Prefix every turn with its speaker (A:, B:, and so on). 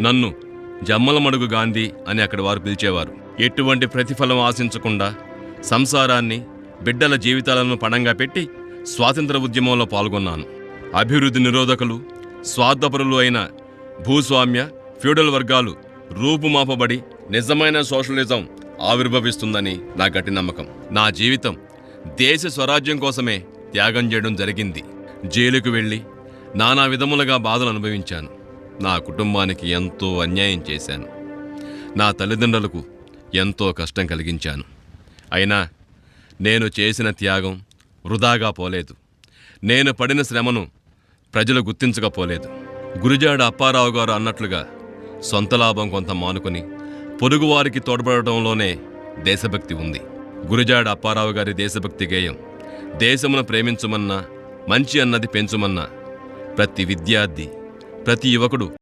A: నన్ను జమ్మలమడుగు గాంధీ అని అక్కడ వారు పిలిచేవారు. ఎటువంటి ప్రతిఫలం ఆశించకుండా సంసారాన్ని బిడ్డల జీవితాలను పణంగా పెట్టి స్వాతంత్ర ఉద్యమంలో పాల్గొన్నాను. అభివృద్ధి నిరోధకులు స్వార్థపరులు అయిన భూస్వామ్య ఫ్యూడల్ వర్గాలు రూపుమాపబడి నిజమైన సోషలిజం ఆవిర్భవిస్తుందని నా గట్టి నమ్మకం. నా జీవితం దేశ స్వరాజ్యం కోసమే త్యాగం చేయడం జరిగింది. జైలుకు వెళ్ళి నానా విధములుగా బాధలు అనుభవించాను. నా కుటుంబానికి ఎంతో అన్యాయం చేశాను. నా తల్లిదండ్రులకు ఎంతో కష్టం కలిగించాను. అయినా నేను చేసిన త్యాగం వృధాగా పోలేదు. నేను పడిన శ్రమను ప్రజలు గుర్తించకపోలేదు. గురిజాడ అప్పారావు గారు అన్నట్లుగా సొంత లాభం కొంత మానుకొని పొరుగువారికి తోడ్పడటంలోనే దేశభక్తి ఉంది. గురిజాడ అప్పారావు గారి దేశభక్తి గేయం దేశమును ప్రేమించమన్నా మంచి అన్నది పెంచుమన్నా ప్రతి విద్యార్థి ప్రతి యువకుడు